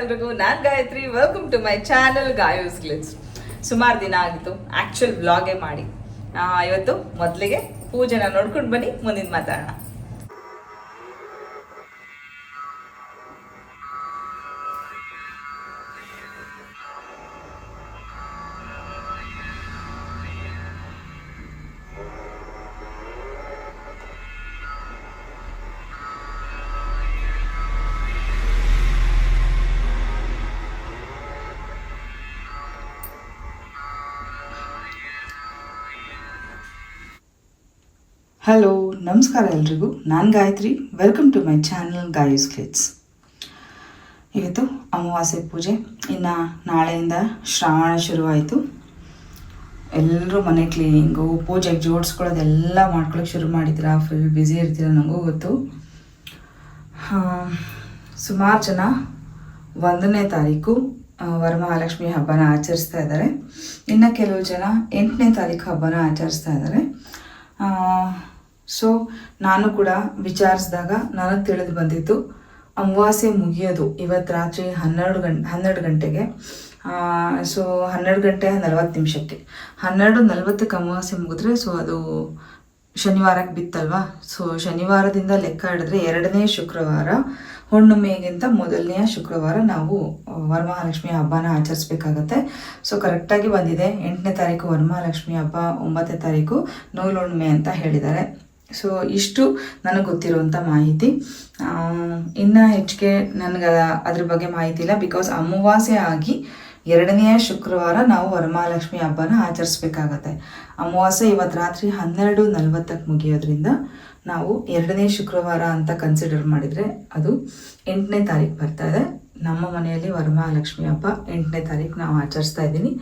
ಎಲ್ರಿಗೂ ನಾನ್ Gayatri welcome to my channel Gayu's Glitz ಸುಮಾರು ದಿನ ಆಗಿತ್ತು ಆಕ್ಚುಲ್ ಬ್ಲಾಗೇ ಮಾಡಿ. ಇವತ್ತು ಮೊದಲಿಗೆ ಪೂಜೆನ ನೋಡ್ಕೊಂಡು ಬನ್ನಿ, ಮುಂದಿನ ಮಾತಾಡೋಣ. ಹಲೋ ನಮಸ್ಕಾರ ಎಲ್ರಿಗೂ. ನಾನು Gayatri. Welcome to my channel Gayu's Glitz ಇವತ್ತು ಅಮಾವಾಸ್ಯೆ ಪೂಜೆ. ಇನ್ನು ನಾಳೆಯಿಂದ ಶ್ರಾವಣ ಶುರುವಾಯಿತು. ಎಲ್ಲರೂ ಮನೆ ಕ್ಲೀನಿಂಗು ಪೂಜೆಗೆ ಜೋಡಿಸ್ಕೊಳ್ಳೋದೆಲ್ಲ ಮಾಡ್ಕೊಳ್ಳೋಕೆ ಶುರು ಮಾಡಿದ್ದೀರಾ ಫುಲ್ ಬ್ಯುಸಿ ಇರ್ತೀರ ನನಗೂ ಗೊತ್ತು. ಸುಮಾರು ಜನ ಒಂದನೇ ತಾರೀಕು ವರಮಹಾಲಕ್ಷ್ಮಿ ಹಬ್ಬನ ಆಚರಿಸ್ತಾ ಇದ್ದಾರೆ ಇನ್ನು ಕೆಲವು ಜನ ಎಂಟನೇ ತಾರೀಕು ಹಬ್ಬನ ಆಚರಿಸ್ತಾ ಇದ್ದಾರೆ ಸೊ ನಾನು ಕೂಡ ವಿಚಾರಿಸಿದಾಗ ನನಗೆ ತಿಳಿದು ಬಂದಿತ್ತು. ಅಮಾವಾಸ್ಯೆ ಮುಗಿಯೋದು ಇವತ್ತು ರಾತ್ರಿ ಹನ್ನೆರಡು ಗಂಟೆ ಹನ್ನೆರಡು ಗಂಟೆಗೆ. ಸೊ ಹನ್ನೆರಡು ಗಂಟೆ ನಲವತ್ತು ನಿಮಿಷಕ್ಕೆ. ಹನ್ನೆರಡು ನಲವತ್ತಕ್ಕೆ ಅಮಾವಾಸ್ಯೆ ಮುಗಿದ್ರೆ ಸೊ ಅದು ಶನಿವಾರಕ್ಕೆ ಬಿತ್ತಲ್ವಾ? ಸೊ ಶನಿವಾರದಿಂದ ಲೆಕ್ಕ ಹಿಡಿದ್ರೆ ಎರಡನೇ ಶುಕ್ರವಾರ, ಹುಣ್ಣಿಮೆಗಿಂತ ಮೊದಲನೆಯ ಶುಕ್ರವಾರ ನಾವು ವರಮಹಾಲಕ್ಷ್ಮಿ ಹಬ್ಬನ ಆಚರಿಸ್ಬೇಕಾಗತ್ತೆ. ಸೊ ಕರೆಕ್ಟಾಗಿ ಬಂದಿದೆ. ಎಂಟನೇ ತಾರೀಕು ವರಮಹಾಲಕ್ಷ್ಮಿ ಹಬ್ಬ, ಒಂಬತ್ತನೇ ತಾರೀಕು ನೂಲು ಹುಣ್ಣಿಮೆ ಅಂತ ಹೇಳಿದ್ದಾರೆ. ಸೊ ಇಷ್ಟು ನನಗೆ ಗೊತ್ತಿರುವಂಥ ಮಾಹಿತಿ. ಇನ್ನು ಹೆಚ್ಚಿಗೆ ನನಗೆ ಅದ್ರ ಬಗ್ಗೆ ಮಾಹಿತಿ ಇಲ್ಲ ಬಿಕಾಸ್ ಅಮಾವಾಸ್ಯೆ ಆಗಿ ಎರಡನೆಯ ಶುಕ್ರವಾರ ನಾವು ವರಮಹಾಲಕ್ಷ್ಮಿ ಹಬ್ಬನ ಆಚರಿಸ್ಬೇಕಾಗತ್ತೆ. ಅಮಾವಾಸ್ಯೆ ಇವತ್ತು ರಾತ್ರಿ ಹನ್ನೆರಡು ನಲ್ವತ್ತಕ್ಕೆ ಮುಗಿಯೋದ್ರಿಂದ ನಾವು ಎರಡನೇ ಶುಕ್ರವಾರ ಅಂತ ಕನ್ಸಿಡರ್ ಮಾಡಿದರೆ ಅದು ಎಂಟನೇ ತಾರೀಕು ಬರ್ತಾ ಇದೆ. ನಮ್ಮ ಮನೆಯಲ್ಲಿ ವರಮಹಾಲಕ್ಷ್ಮಿ ಹಬ್ಬ ಎಂಟನೇ ತಾರೀಕು ನಾವು ಆಚರಿಸ್ತಾ ಇದ್ದೀನಿ.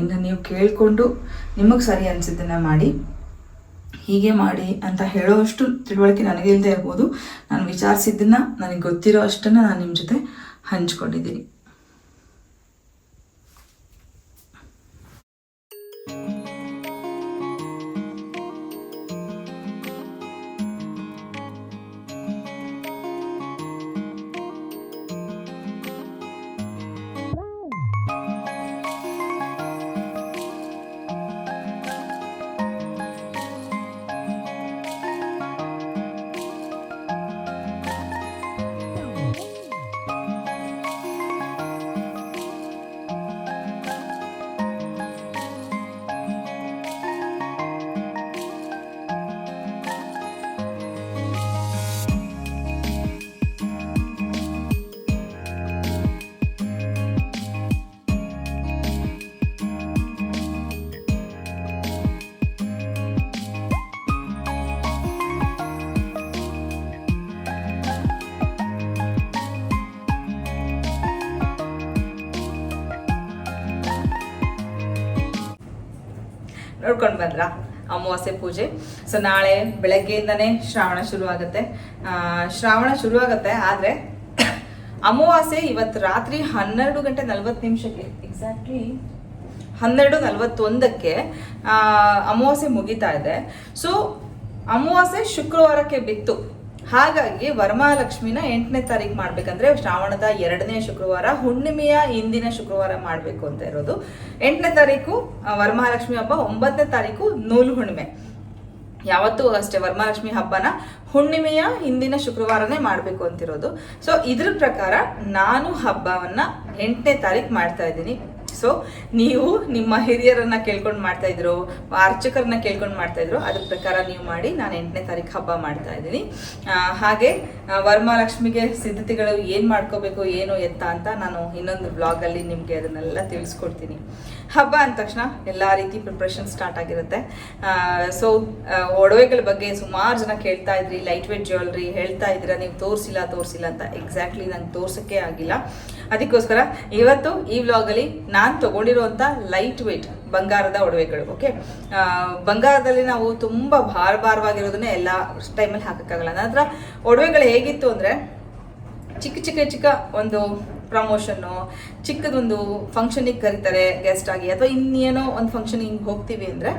ಇನ್ನು ನೀವು ಕೇಳಿಕೊಂಡು ನಿಮಗೆ ಸರಿ ಅನಿಸಿದ್ದನ್ನು ಮಾಡಿ ಹೀಗೆ ಮಾಡಿ ಅಂತ ಹೇಳೋಷ್ಟು ತಿಳುವಳಿಕೆ ನನಗೆ ಇಲ್ಲದೆ ಇರ್ಬೋದು. ನಾನು ವಿಚಾರಿಸಿದ್ದನ್ನ, ನನಗೆ ಗೊತ್ತಿರೋ ಅಷ್ಟನ್ನು ನಾನು ನಿಮ್ಮ ಜೊತೆ ಹಂಚ್ಕೊಂಡಿದ್ದೀನಿ. ನೋಡ್ಕೊಂಡು ಬಂದ್ರ ಅಮಾವಾಸ್ಯೆ ಪೂಜೆ. ಸೊ ನಾಳೆ ಬೆಳಗ್ಗೆಯಿಂದನೇ ಶ್ರಾವಣ ಶುರು ಆಗುತ್ತೆ ಶ್ರಾವಣ ಶುರುವಾಗುತ್ತೆ, ಆದರೆ ಅಮಾವಾಸ್ಯೆ ಇವತ್ತು ರಾತ್ರಿ ಹನ್ನೆರಡು ಗಂಟೆ ನಲ್ವತ್ತು ನಿಮಿಷಕ್ಕೆ. ಎಕ್ಸಾಕ್ಟ್ಲಿ ಹನ್ನೆರಡು ನಲವತ್ತೊಂದಕ್ಕೆ ಅಮಾವಾಸ್ಯೆ ಮುಗಿತಾ ಇದೆ. ಸೊ ಅಮಾವಾಸ್ಯೆ ಶುಕ್ರವಾರಕ್ಕೆ ಬಿತ್ತು. ಹಾಗಾಗಿ ವರಮಹಾಲಕ್ಷ್ಮಿನ ಎಂಟನೇ ತಾರೀಕು ಮಾಡ್ಬೇಕಂದ್ರೆ ಶ್ರಾವಣದ ಎರಡನೇ ಶುಕ್ರವಾರ, ಹುಣ್ಣಿಮೆಯ ಹಿಂದಿನ ಶುಕ್ರವಾರ ಮಾಡಬೇಕು ಅಂತ ಇರೋದು. ಎಂಟನೇ ತಾರೀಕು ವರಮಹಾಲಕ್ಷ್ಮಿ ಹಬ್ಬ, ಒಂಬತ್ತನೇ ತಾರೀಕು ನೂಲು ಹುಣ್ಣಿಮೆ. ಯಾವತ್ತೂ ಅಷ್ಟೇ ವರಮಹಾಲಕ್ಷ್ಮಿ ಹಬ್ಬನ ಹುಣ್ಣಿಮೆಯ ಹಿಂದಿನ ಶುಕ್ರವಾರನೇ ಮಾಡಬೇಕು ಅಂತಿರೋದು. ಸೊ ಇದ್ರ ಪ್ರಕಾರ ನಾನು ಹಬ್ಬವನ್ನ ಎಂಟನೇ ತಾರೀಕು ಮಾಡ್ತಾ ಇದ್ದೀನಿ. ಸೊ ನೀವು ನಿಮ್ಮ ಹಿರಿಯರನ್ನ ಕೇಳ್ಕೊಂಡು ಮಾಡ್ತಾ ಇದ್ರು, ಅರ್ಚಕರನ್ನ ಕೇಳ್ಕೊಂಡು ಮಾಡ್ತಾ ಇದ್ರು, ಅದ್ರ ಪ್ರಕಾರ ನೀವು ಮಾಡಿ ನಾನು ಎಂಟನೇ ತಾರೀಕು ಹಬ್ಬ ಮಾಡ್ತಾ ಇದ್ದೀನಿ. ಹಾಗೆ ವರ್ಮಹಾಲಕ್ಷ್ಮಿಗೆ ಸಿದ್ಧತೆಗಳು ಏನು ಮಾಡ್ಕೋಬೇಕು, ಏನು ಎತ್ತ ಅಂತ ನಾನು ಇನ್ನೊಂದು ಬ್ಲಾಗಲ್ಲಿ ನಿಮಗೆ ಅದನ್ನೆಲ್ಲ ತಿಳಿಸ್ಕೊಡ್ತೀನಿ. ಹಬ್ಬ ಅಂದ ತಕ್ಷಣ ಎಲ್ಲ ರೀತಿ ಪ್ರಿಪ್ರೇಷನ್ ಸ್ಟಾರ್ಟ್ ಆಗಿರುತ್ತೆ. ಸೊ ಒಡವೆಗಳ ಬಗ್ಗೆ ಸುಮಾರು ಜನ ಕೇಳ್ತಾ ಇದ್ರಿ ಲೈಟ್ ವೇಟ್ ಜ್ಯುವೆಲ್ರಿ ಹೇಳ್ತಾ ಇದ್ದೀರಾ, ನೀವು ತೋರಿಸಿಲ್ಲ ತೋರಿಸಿಲ್ಲ ಅಂತ. ಎಕ್ಸಾಕ್ಟ್ಲಿ ನಂಗೆ ತೋರ್ಸಕ್ಕೆ ಆಗಿಲ್ಲ. ಅದಕ್ಕೋಸ್ಕರ ಇವತ್ತು ಈ ವ್ಲಾಗಲ್ಲಿ ನಾನು ತಗೊಂಡಿರುವಂಥ ಲೈಟ್ ವೆಯ್ಟ್ ಬಂಗಾರದ ಒಡವೆಗಳು ಓಕೆ ಬಂಗಾರದಲ್ಲಿ ನಾವು ತುಂಬ ಭಾರ ಭಾರವಾಗಿರೋದನ್ನೇ ಎಲ್ಲ ಟೈಮಲ್ಲಿ ಹಾಕೋಕ್ಕಾಗಲ್ಲ. ನಂತರ ಒಡವೆಗಳು ಹೇಗಿತ್ತು ಅಂದರೆ ಚಿಕ್ಕ ಚಿಕ್ಕ ಚಿಕ್ಕ ಒಂದು ಪ್ರಮೋಷನ್ನು ಚಿಕ್ಕದೊಂದು ಫಂಕ್ಷನಿಗೆ ಕರೀತಾರೆ ಗೆಸ್ಟ್ ಆಗಿ, ಅಥವಾ ಇನ್ನೇನೋ ಒಂದು ಫಂಕ್ಷನಿಗೆ ಹೋಗ್ತೀವಿ ಅಂದರೆ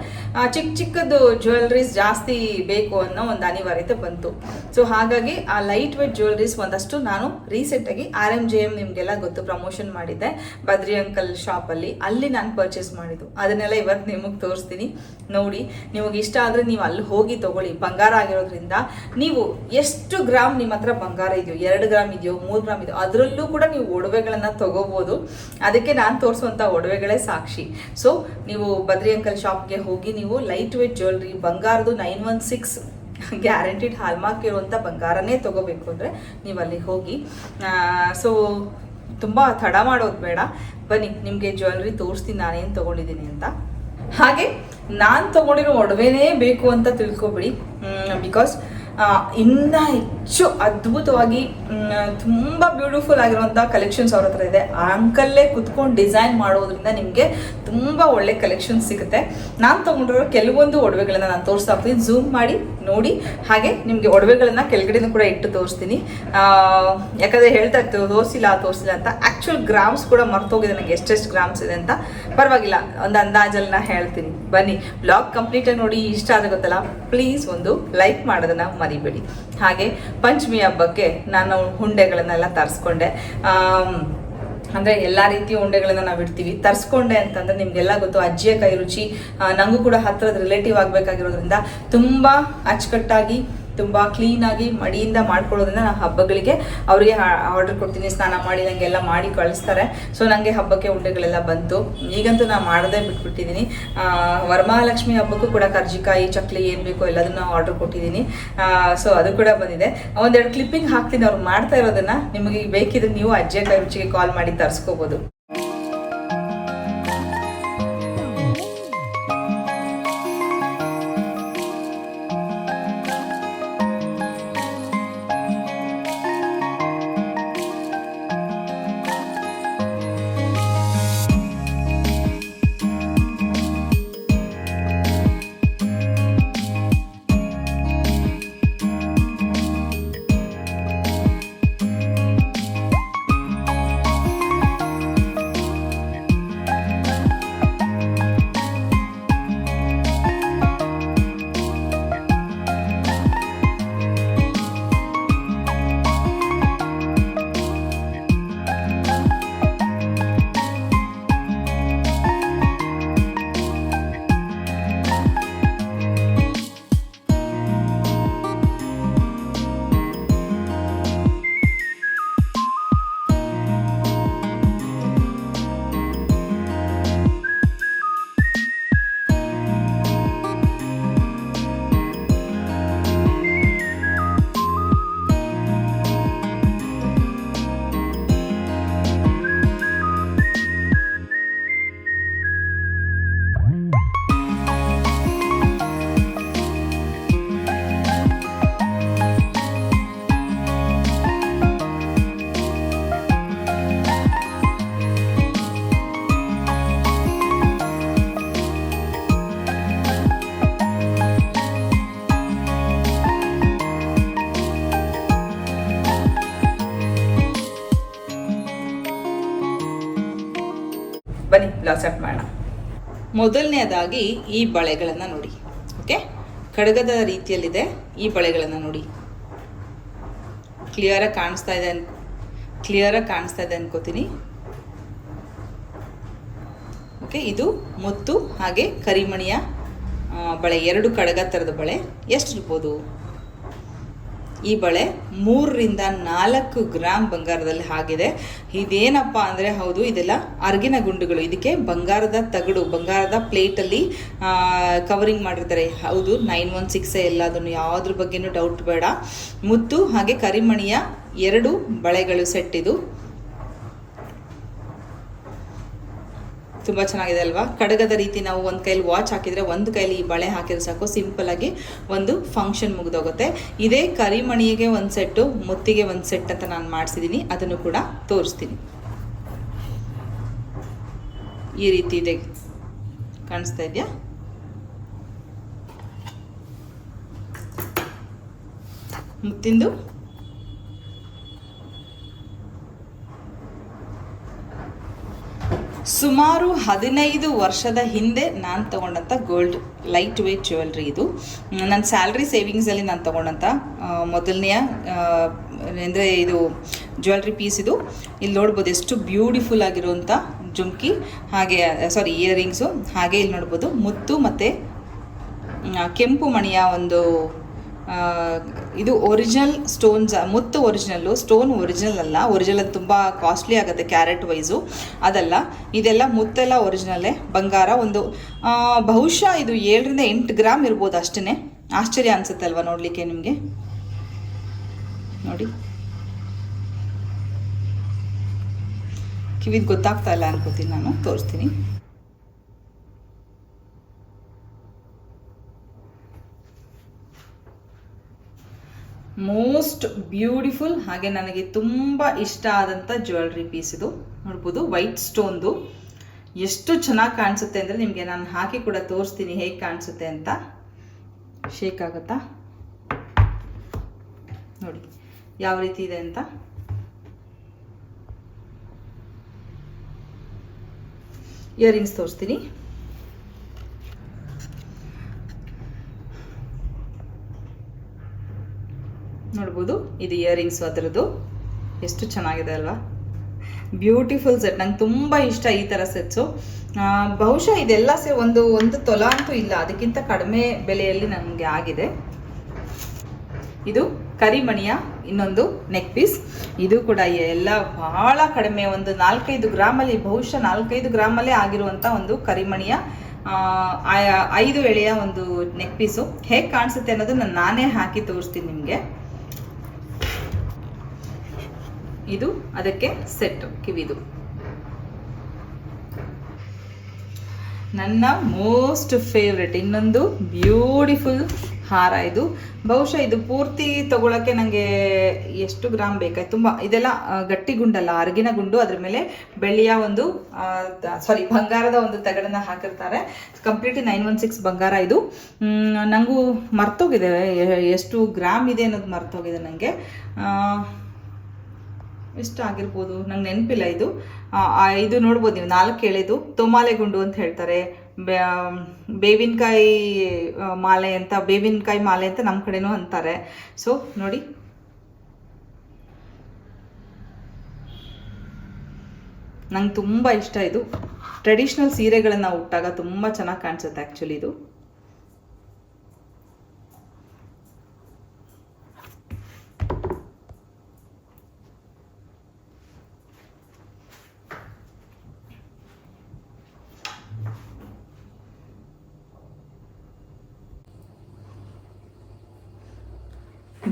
ಚಿಕ್ಕ ಚಿಕ್ಕದು ಜ್ಯುವೆಲ್ರೀಸ್ ಜಾಸ್ತಿ ಬೇಕು ಅನ್ನೋ ಒಂದು ಅನಿವಾರ್ಯತೆ ಬಂತು. ಸೊ ಹಾಗಾಗಿ ಆ ಲೈಟ್ ವೇಟ್ ಜ್ಯುವೆಲ್ರೀಸ್ ಒಂದಷ್ಟು ನಾನು ರೀಸೆಂಟಾಗಿ ಆರ್ ಎಂ ಜೆ ಎಂ ನಿಮಗೆಲ್ಲ ಗೊತ್ತು ಪ್ರಮೋಷನ್ ಮಾಡಿದ್ದೆ ಬದ್ರಿ ಅಂಕಲ್ ಶಾಪಲ್ಲಿ ಅಲ್ಲಿ. ನಾನು ಪರ್ಚೇಸ್ ಮಾಡಿದ್ದು. ಅದನ್ನೆಲ್ಲ ಇವತ್ತು ನಿಮಗೆ ತೋರಿಸ್ತೀನಿ. ನೋಡಿ, ನಿಮಗೆ ಇಷ್ಟ ಆದರೆ ನೀವು ಅಲ್ಲಿ ಹೋಗಿ ತಗೊಳ್ಳಿ. ಬಂಗಾರ ಆಗಿರೋದ್ರಿಂದ ನೀವು ಎಷ್ಟು ಗ್ರಾಮ್ ನಿಮ್ಮ ಹತ್ರ ಬಂಗಾರ ಇದೆಯೋ, ಎರಡು ಗ್ರಾಮ್ ಇದೆಯೋ, ಮೂರು ಗ್ರಾಮ್ ಇದೆಯೋ, ಅದರಲ್ಲೂ ಕೂಡ ನೀವು ಒಡವೆಗಳನ್ನು ತಗೋಬೋದು. ಅದಕ್ಕೆ ನಾನು ತೋರಿಸುವಂಥ ಒಡವೆಗಳೇ ಸಾಕ್ಷಿ. ಸೊ ನೀವು ಬದ್ರಿ ಅಂಕಲ್ ಶಾಪ್ಗೆ ಹೋಗಿ ನೀವು ಲೈಟ್ ವೇಟ್ ಜ್ಯುವೆಲ್ರಿ ಬಂಗಾರದು nine one six guaranteed hallmark ಇರುವಂಥ ಬಂಗಾರನೇ ತಗೋಬೇಕು ಅಂದರೆ ನೀವು ಅಲ್ಲಿ ಹೋಗಿ. ಸೊ ತುಂಬ ತಡ ಮಾಡೋದು ಬೇಡ. ಬನ್ನಿ, ನಿಮಗೆ ಜ್ಯುವೆಲ್ರಿ ತೋರಿಸ್ತೀನಿ, ನಾನೇನು ತೊಗೊಂಡಿದ್ದೀನಿ ಅಂತ. ಹಾಗೆ ನಾನು ತಗೊಂಡಿರೋ ಒಡವೆನೇ ಬೇಕು ಅಂತ ತಿಳ್ಕೊಬಿಡಿ. ಬಿಕಾಸ್ ಇನ್ನ ಹೆಚ್ಚು ಅದ್ಭುತವಾಗಿ ತುಂಬ ಬ್ಯೂಟಿಫುಲ್ ಆಗಿರುವಂಥ ಕಲೆಕ್ಷನ್ಸ್ ಅವ್ರ ಹತ್ರ ಇದೆ. ಅಂಕಲ್ಲೇ ಕುತ್ಕೊಂಡು ಡಿಸೈನ್ ಮಾಡೋದ್ರಿಂದ ನಿಮಗೆ ತುಂಬ ಒಳ್ಳೆ ಕಲೆಕ್ಷನ್ಸ್ ಸಿಗುತ್ತೆ. ನಾನು ತೊಗೊಂಡಿರೋ ಕೆಲವೊಂದು ಒಡವೆಗಳನ್ನ ನಾನು ತೋರಿಸ್ತಾ ಹೋಗ್ತೀನಿ. ಝೂಮ್ ಮಾಡಿ. ನೋಡಿ. ಹಾಗೆ ನಿಮಗೆ ಒಡವೆಗಳನ್ನ ಕೆಳಗಡೆನೂ ಕೂಡ ಇಟ್ಟು ತೋರಿಸ್ತೀನಿ. ಯಾಕಂದರೆ ಹೇಳ್ತಾ ಇರ್ತೀವಿ, ತೋರಿಸಿಲ್ಲ ತೋರಿಸಿಲ್ಲ ಅಂತ. ಆ್ಯಕ್ಚುಲ್ ಗ್ರಾಮ್ಸ್ ಕೂಡ ಮರ್ತೋಗಿದೆ ನನಗೆ, ಎಷ್ಟೆಷ್ಟು ಗ್ರಾಮ್ಸ್ ಇದೆ ಅಂತ. ಪರವಾಗಿಲ್ಲ, ಒಂದು ಅಂದಾಜಲ್ಲಿ ನಾ ಹೇಳ್ತೀನಿ. ಬನ್ನಿ ಬ್ಲಾಗ್ ಕಂಪ್ಲೀಟಾಗಿ ನೋಡಿ, ಇಷ್ಟ ಆದ ಗೊತ್ತಲ್ಲ? ಪ್ಲೀಸ್ ಒಂದು ಲೈಕ್ ಮಾಡೋದನ್ನ ಮರಿಬೇಡಿ. ಹಾಗೆ ಪಂಚಮಿ ಹಬ್ಬಕ್ಕೆ ನಾನು ಹುಂಡೆಗಳನ್ನೆಲ್ಲ ತರಿಸ್ಕೊಂಡೆ. ಅಂದರೆ ಎಲ್ಲಾ ರೀತಿಯ ಉಂಡೆಗಳನ್ನ ನಾವು ಇಡ್ತೀವಿ. ತರ್ಸ್ಕೊಂಡೆ ಅಂತಂದ್ರೆ ನಿಮಗೆಲ್ಲ ಗೊತ್ತು, ಅಜ್ಜಿಯ ಕೈ ರುಚಿ ನಂಗೂ ಕೂಡ ಹತ್ರದ ರಿಲೇಟಿವ್ ಆಗಬೇಕಾಗಿರೋದ್ರಿಂದ ತುಂಬಾ ಅಚ್ಚುಕಟ್ಟಾಗಿ ತುಂಬ ಕ್ಲೀನಾಗಿ ಮಡಿಯಿಂದ ಮಾಡ್ಕೊಳ್ಳೋದ್ರಿಂದ ನಾನು ಹಬ್ಬಗಳಿಗೆ ಅವರಿಗೆ ಆರ್ಡರ್ ಕೊಡ್ತೀನಿ, ಸ್ನಾನ ಮಾಡಿ ನನಗೆಲ್ಲ ಮಾಡಿ ಕಳಿಸ್ತಾರೆ. ಸೊ ನನಗೆ ಹಬ್ಬಕ್ಕೆ ಉಂಡೆಗಳೆಲ್ಲ ಬಂತು. ಈಗಂತೂ ನಾನು ಮಾಡದೇ ಬಿಟ್ಬಿಟ್ಟಿದ್ದೀನಿ. ವರಮಹಾಲಕ್ಷ್ಮಿ ಹಬ್ಬಕ್ಕೂ ಕೂಡ ಕರ್ಜಿಕಾಯಿ, ಚಕ್ಲಿ ಏನ್ ಬೇಕೋ ಎಲ್ಲದನ್ನ ಆರ್ಡರ್ ಕೊಟ್ಟಿದ್ದೀನಿ. ಸೊ ಅದು ಕೂಡ ಬಂದಿದೆ. ಒಂದೆರಡು ಕ್ಲಿಪ್ಪಿಂಗ್ ಹಾಕ್ತೀನಿ. ಅವ್ರು ಮಾಡ್ತಾ ಇರೋದನ್ನ ನಿಮಗೆ ಬೇಕಿದ್ರೆ ನೀವು ಅಜ್ಜೆ ಕೈ ರುಚಿಗೆ ಕಾಲ್ ಮಾಡಿ ತರಿಸ್ಕೋಬೋದು. ಮೊದಲನೇದಾಗಿ ಈ ಬಳೆಗಳನ್ನು ನೋಡಿ, ಓಕೆ? ಖಡಗದ ರೀತಿಯಲ್ಲಿದೆ ಈ ಬಳೆಗಳನ್ನು ನೋಡಿ. ಕ್ಲಿಯರಾಗಿ ಕಾಣಿಸ್ತಾ ಇದೆ ಕ್ಲಿಯರಾಗಿ ಕಾಣಿಸ್ತಾ ಇದೆ ಅನ್ಕೋತೀನಿ. ಓಕೆ, ಇದು ಮುತ್ತು ಹಾಗೆ ಕರಿಮಣಿಯ ಬಳೆ, ಎರಡು ಕಡಗ ಥರದ ಬಳೆ. ಎಷ್ಟು ಇರ್ಬೋದು ಈ ಬಳೆ ಮೂರರಿಂದ ನಾಲ್ಕು ಗ್ರಾಮ್ ಬಂಗಾರದಲ್ಲಿ ಆಗಿದೆ. ಇದೇನಪ್ಪ ಅಂದರೆ ಹೌದು, ಇದೆಲ್ಲ ಅರ್ಗಿನ ಗುಂಡುಗಳು. ಇದಕ್ಕೆ ಬಂಗಾರದ ತಗಡು, ಬಂಗಾರದ ಪ್ಲೇಟಲ್ಲಿ ಕವರಿಂಗ್ ಮಾಡಿರ್ತಾರೆ. ಹೌದು, ನೈನ್ ಒನ್ ಸಿಕ್ಸ್ ಎಲ್ಲ, ಅದನ್ನು ಯಾವುದ್ರ ಬಗ್ಗೆನೂ ಡೌಟ್ ಬೇಡ. ಮುತ್ತು ಹಾಗೆ ಕರಿಮಣಿಯ ಎರಡು ಬಳೆಗಳು ಸೆಟ್ ತುಂಬ ಚೆನ್ನಾಗಿದೆ ಅಲ್ವಾ? ಕಡಗದ ರೀತಿ ನಾವು ಒಂದು ಕೈಲಿ ವಾಚ್ ಹಾಕಿದರೆ ಒಂದು ಕೈಲಿ ಈ ಬಳೆ ಹಾಕಿದ್ರೆ ಸಾಕು. ಸಿಂಪಲ್ ಆಗಿ ಒಂದು ಫಂಕ್ಷನ್ ಮುಗಿದೋಗುತ್ತೆ. ಇದೇ ಕರಿಮಣಿಗೆ ಒಂದು ಸೆಟ್ಟು ಮುತ್ತಿಗೆ ಒಂದು ಸೆಟ್ ಅಂತ ನಾನು ಮಾಡಿಸಿದ್ದೀನಿ ಅದನ್ನು ಕೂಡ ತೋರಿಸ್ತೀನಿ. ಈ ರೀತಿ ಇದೆ. ಕಾಣಿಸ್ತಾ ಇದೆಯಾ? ಮುತ್ತಿಂದು? ಸುಮಾರು ಹದಿನೈದು ವರ್ಷದ ಹಿಂದೆ ನಾನು ತಗೊಂಡಂಥ ಗೋಲ್ಡ್ ಲೈಟ್ ವೇಟ್ ಜ್ಯುವೆಲ್ರಿ ಇದು ನನ್ನ ಸ್ಯಾಲ್ರಿ ಸೇವಿಂಗ್ಸಲ್ಲಿ ನಾನು ತಗೊಂಡಂಥ ಮೊದಲನೆಯ ಅಂದರೆ ಇದು ಜ್ಯುವೆಲ್ರಿ ಪೀಸ್ ಇದು. ಇಲ್ಲಿ ನೋಡ್ಬೋದು ಎಷ್ಟು ಬ್ಯೂಟಿಫುಲ್ ಆಗಿರುವಂಥ ಜುಮ್ಕಿ, ಹಾಗೆ ಸಾರಿ ಇಯರಿಂಗ್ಸು ಹಾಗೆ ಇಲ್ಲಿ ನೋಡ್ಬೋದು ಮುತ್ತು ಮತ್ತು ಕೆಂಪು ಮಣಿಯ ಒಂದು ಇದು ಒರಿಜಿನಲ್ ಸ್ಟೋನ್ಸ್ ಮುತ್ತು ಒರಿಜಿನಲ್ಲು ಸ್ಟೋನ್ ಒರಿಜಿನಲ್ ಅಲ್ಲ. ಒರಿಜಿನಲ್ ತುಂಬ ಕಾಸ್ಟ್ಲಿ ಆಗುತ್ತೆ ಕ್ಯಾರೆಟ್ ವೈಸು ಅದಲ್ಲ, ಇದೆಲ್ಲ ಮುತ್ತೆಲ್ಲ ಒರಿಜಿನಲ್ಲೇ ಬಂಗಾರ ಒಂದು ಬಹುಶಃ ಇದು ಏಳರಿಂದ ಎಂಟು ಗ್ರಾಮ್ ಇರ್ಬೋದು ಅಷ್ಟೇ ಆಶ್ಚರ್ಯ ಅನ್ಸುತ್ತೆ ಅಲ್ವಾ ನೋಡಲಿಕ್ಕೆ ನಿಮಗೆ? ನೋಡಿ. ಕಿವಿದ್ ಗೊತ್ತಾಗ್ತಾ ಇಲ್ಲ ಅನ್ಕೋತೀನಿ ನಾನು, ತೋರಿಸ್ತೀನಿ. ಮೋಸ್ಟ್ ಬ್ಯೂಟಿಫುಲ್ ಹಾಗೆ ನನಗೆ ತುಂಬ ಇಷ್ಟ ಆದಂಥ ಜ್ಯುವೆಲ್ರಿ ಪೀಸ್ ಇದು. ನೋಡ್ಬೋದು, ವೈಟ್ ಸ್ಟೋನ್ದು. ಎಷ್ಟು ಚೆನ್ನಾಗಿ ಕಾಣಿಸುತ್ತೆ ಅಂದರೆ ನಿಮಗೆ ನಾನು ಹಾಕಿ ಕೂಡ ತೋರಿಸ್ತೀನಿ ಹೇಗೆ ಕಾಣಿಸುತ್ತೆ ಅಂತ. ಶೇಕ್ ಆಗುತ್ತಾ? ನೋಡಿ, ಯಾವ ರೀತಿ ಇದೆ ಅಂತ. ಇಯರಿಂಗ್ಸ್ ತೋರಿಸ್ತೀನಿ. ನೋಡ್ಬೋದು. ಇದು ಇಯರಿಂಗ್ಸು ಅದರದ್ದು. ಎಷ್ಟು ಚೆನ್ನಾಗಿದೆ ಅಲ್ವಾ? ಬ್ಯೂಟಿಫುಲ್ ಸೆಟ್ ನಂಗೆ ತುಂಬ ಇಷ್ಟ ಈ ಥರ ಸೆಟ್ಸು ಬಹುಶಃ ಇದೆಲ್ಲ ಸೆ, ಒಂದು ಒಂದು ತೊಲ ಅಂತೂ ಇಲ್ಲ. ಅದಕ್ಕಿಂತ ಕಡಿಮೆ ಬೆಲೆಯಲ್ಲಿ ನನಗೆ ಆಗಿದೆ. ಇದು ಕರಿಮಣಿಯ ಇನ್ನೊಂದು ನೆಕ್ ಪೀಸ್ ಇದು ಕೂಡ ಎಲ್ಲ ಬಹಳ ಕಡಿಮೆ, ಒಂದು ನಾಲ್ಕೈದು ಗ್ರಾಮಲ್ಲಿ, ಬಹುಶಃ ನಾಲ್ಕೈದು ಗ್ರಾಮಲ್ಲೇ ಆಗಿರುವಂಥ ಒಂದು ಕರಿಮಣಿಯ ಐದು ಎಳೆಯ ಒಂದು ನೆಕ್ ಪೀಸು ಹೇಗೆ ಕಾಣಿಸುತ್ತೆ ಅನ್ನೋದು ನಾನು ನಾನೇ ಹಾಕಿ ತೋರಿಸ್ತೀನಿ ನಿಮಗೆ. ಇದು ಅದಕ್ಕೆ ಸೆಟ್ ಕಿವಿದು. ನನ್ನ ಮೋಸ್ಟ್ ಫೇವ್ರೆಟ್, ಇನ್ನೊಂದು ಬ್ಯೂಟಿಫುಲ್ ಹಾರ ಇದು. ಬಹುಶಃ ಇದು ಪೂರ್ತಿ ತಗೊಳಕ್ಕೆ ನನಗೆ ಎಷ್ಟು ಗ್ರಾಮ್ ಬೇಕಾಯ್ತು ತುಂಬ. ಇದೆಲ್ಲ ಗಟ್ಟಿ ಗುಂಡಲ್ಲ, ಅರಗಿನ ಗುಂಡು. ಅದ್ರ ಮೇಲೆ ಬೆಳ್ಳಿಯ ಒಂದು ಸಾರಿ ಬಂಗಾರದ ಒಂದು ತಗಡನ್ನ ಹಾಕಿರ್ತಾರೆ. ಕಂಪ್ಲೀಟ್ಲಿ ನೈನ್ ಒನ್ ಸಿಕ್ಸ್ ಬಂಗಾರ ಇದು. ನನಗೂ ನಂಗೂ ಮರ್ತೋಗಿದೆ. ಎಷ್ಟು ಗ್ರಾಮ್ ಇದೆ ಅನ್ನೋದು ಮರ್ತೋಗಿದೆ ನನಗೆ ಎಷ್ಟು ಆಗಿರ್ಬೋದು, ನಂಗೆ ನೆನಪಿಲ್ಲ ಇದು. ಇದು ನೋಡ್ಬೋದು ನೀವು, ನಾಲ್ಕು ಎಳೆದು ತೊಮಾಲೆ ಗುಂಡು ಅಂತ ಹೇಳ್ತಾರೆ. ಬೇವಿನಕಾಯಿ ಮಾಲೆ ಅಂತ, ಬೇವಿನಕಾಯಿ ಮಾಲೆ ಅಂತ ನಮ್ಮ ಕಡೆನೂ ಅಂತಾರೆ. ಸೊ ನೋಡಿ. ನಂಗೆ ತುಂಬ ಇಷ್ಟ ಇದು. ಟ್ರೆಡಿಷ್ನಲ್ ಸೀರೆಗಳನ್ನು ಉಟ್ಟಾಗ ತುಂಬ ಚೆನ್ನಾಗಿ ಕಾಣಿಸುತ್ತೆ ಆ್ಯಕ್ಚುಲಿ ಇದು.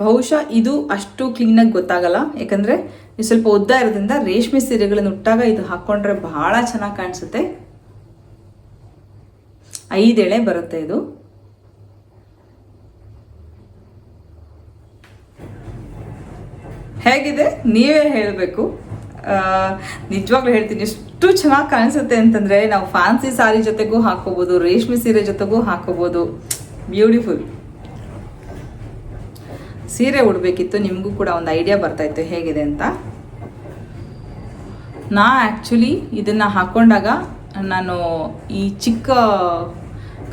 ಬಹುಶಃ ಇದು ಅಷ್ಟು ಕ್ಲೀನಾಗಿ ಗೊತ್ತಾಗಲ್ಲ. ಯಾಕಂದರೆ ನೀವು ಸ್ವಲ್ಪ ಉದ್ದ ಇರೋದ್ರಿಂದ ರೇಷ್ಮೆ ಸೀರೆಗಳನ್ನು ಉಟ್ಟಾಗ ಇದು ಹಾಕ್ಕೊಂಡ್ರೆ ಬಹಳ ಚೆನ್ನಾಗಿ ಕಾಣಿಸುತ್ತೆ. ಐದೆಳೆ ಬರುತ್ತೆ ಇದು. ಹೇಗಿದೆ? ನೀವೇ ಹೇಳಬೇಕು. ನಿಜವಾಗ್ಲೂ ಹೇಳ್ತೀನಿ, ಎಷ್ಟು ಚೆನ್ನಾಗಿ ಕಾಣಿಸುತ್ತೆ ಅಂತಂದರೆ ನಾವು ಫ್ಯಾನ್ಸಿ ಸಾರಿ ಜೊತೆಗೂ ಹಾಕೋಬೋದು ರೇಷ್ಮೆ ಸೀರೆ ಜೊತೆಗೂ ಹಾಕೋಬೋದು ಬ್ಯೂಟಿಫುಲ್ ಸೀರೆ ಉಡಬೇಕಿತ್ತು, ನಿಮಗೂ ಕೂಡ ಒಂದು ಐಡಿಯಾ ಬರ್ತಾಯಿತ್ತು, ಹೇಗಿದೆ ಅಂತ. ನಾ ಆ್ಯಕ್ಚುಲಿ ಇದನ್ನು ಹಾಕ್ಕೊಂಡಾಗ ನಾನು ಈ ಚಿಕ್ಕ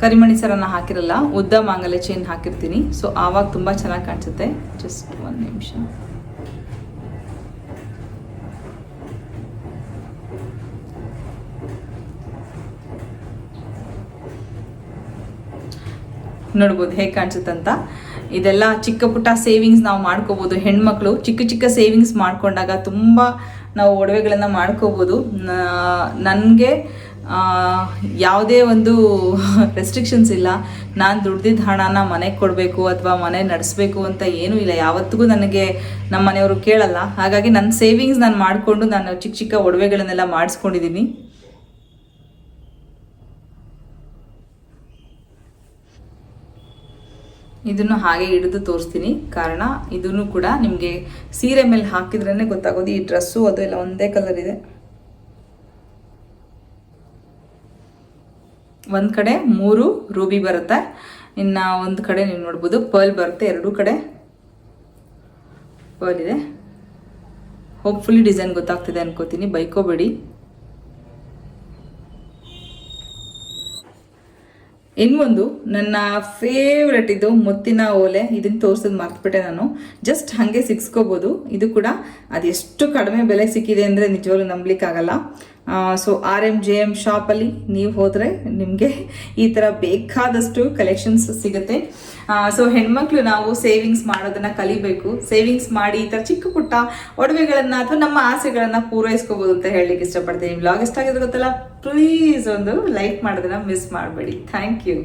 ಕರಿಮಣಿ ಸರನ್ನು ಹಾಕಿರಲ್ಲ, ಉದ್ದ ಮಾಂಗಲ್ಯ ಚೈನ್ ಹಾಕಿರ್ತೀನಿ. ಸೊ ಆವಾಗ ತುಂಬ ಚೆನ್ನಾಗಿ ಕಾಣಿಸುತ್ತೆ. ಜಸ್ಟ್ ಒಂದು ನಿಮಿಷ. ನೋಡ್ಬೋದು ಹೇಗೆ ಕಾಣಿಸುತ್ತಂತ. ಇದೆಲ್ಲ ಚಿಕ್ಕ ಪುಟ್ಟ ಸೇವಿಂಗ್ಸ್ ನಾವು ಮಾಡ್ಕೋಬೋದು. ಹೆಣ್ಮಕ್ಳು ಚಿಕ್ಕ ಚಿಕ್ಕ ಸೇವಿಂಗ್ಸ್ ಮಾಡ್ಕೊಂಡಾಗ ತುಂಬ ನಾವು ಒಡವೆಗಳನ್ನ ಮಾಡ್ಕೋಬೋದು. ನನಗೆ ಯಾವುದೇ ಒಂದು ರೆಸ್ಟ್ರಿಕ್ಷನ್ಸ್ ಇಲ್ಲ. ನಾನು ದುಡ್ದಿದ್ದ ಹಣನ ಮನೆಗೆ ಕೊಡಬೇಕು ಅಥವಾ ಮನೆ ನಡೆಸಬೇಕು ಅಂತ ಏನೂ ಇಲ್ಲ. ಯಾವತ್ತಿಗೂ ನನಗೆ ನಮ್ಮ ಮನೆಯವರು ಕೇಳಲ್ಲ. ಹಾಗಾಗಿ ನನ್ನ ಸೇವಿಂಗ್ಸ್ ನಾನು ಮಾಡಿಕೊಂಡು ನಾನು ಚಿಕ್ಕ ಚಿಕ್ಕ ಒಡವೆಗಳನ್ನೆಲ್ಲ ಮಾಡಿಸ್ಕೊಂಡಿದ್ದೀನಿ ಇದನ್ನು ಹಾಗೆ ಹಿಡಿದು ತೋರಿಸ್ತೀನಿ. ಕಾರಣ, ಇದನ್ನು ಕೂಡ ನಿಮಗೆ ಸೀರೆ ಮೇಲೆ ಹಾಕಿದ್ರೇ ಗೊತ್ತಾಗೋದು. ಈ ಡ್ರೆಸ್ಸು ಅದು ಎಲ್ಲ ಒಂದೇ ಕಲರ್ ಇದೆ. ಒಂದು ಕಡೆ ಮೂರು ರೂಬಿ ಬರುತ್ತೆ. ಇನ್ನು ಒಂದು ಕಡೆ ನೀವು ನೋಡ್ಬೋದು, ಪರ್ಲ್ ಬರುತ್ತೆ. ಎರಡೂ ಕಡೆ ಪರ್ಲ್ ಇದೆ. ಹೋಪ್ಫುಲಿ ಡಿಸೈನ್ ಗೊತ್ತಾಗ್ತಿದೆ ಅನ್ಕೋತೀನಿ. ಬೈಕೋಬೇಡಿ. ಇನ್ನೊಂದು, ನನ್ನ ಫೇವ್ರೆಟ್ ಇದು ಮುತ್ತಿನ ಓಲೆ. ಇದನ್ನ ತೋರಿಸೋದು ಮರ್ತುಬಿಟ್ಟೆ ನಾನು. ಜಸ್ಟ್ ಹಾಗೆ ಸಿಕ್ಸ್ಕೋಬೋದು. ಇದು ಕೂಡ ಅದೆಷ್ಟು ಕಡಿಮೆ ಬೆಲೆ ಸಿಕ್ಕಿದೆ ಅಂದರೆ ನಿಜವಾಗ್ಲೂ ನಂಬಲಿಕ್ಕಾಗಲ್ಲ. So R M J M ಶಾಪಲ್ಲಿ ನೀವು ಹೋದರೆ ನಿಮಗೆ ಈ ಥರ ಬೇಕಾದಷ್ಟು ಕಲೆಕ್ಷನ್ಸ್ ಸಿಗುತ್ತೆ. ಸೊ ಹೆಣ್ಮಕ್ಳು ನಾವು ಸೇವಿಂಗ್ಸ್ ಮಾಡೋದನ್ನ ಕಲಿಬೇಕು. ಸೇವಿಂಗ್ಸ್ ಮಾಡಿ ಈ ಥರ ಚಿಕ್ಕ ಪುಟ್ಟ ಒಡವೆಗಳನ್ನ ಅಥವಾ ನಮ್ಮ ಆಸೆಗಳನ್ನ ಪೂರೈಸ್ಕೋಬೋದು ಅಂತ ಹೇಳಲಿಕ್ಕೆ ಇಷ್ಟಪಡ್ತೀನಿ. ಬ್ಲಾಗ್ ಇಷ್ಟ ಗೊತ್ತಲ್ಲ ಪ್ಲೀಸ್ ಒಂದು ಲೈಕ್ ಮಾಡೋದನ್ನು ಮಿಸ್ ಮಾಡಬೇಡಿ. Thank you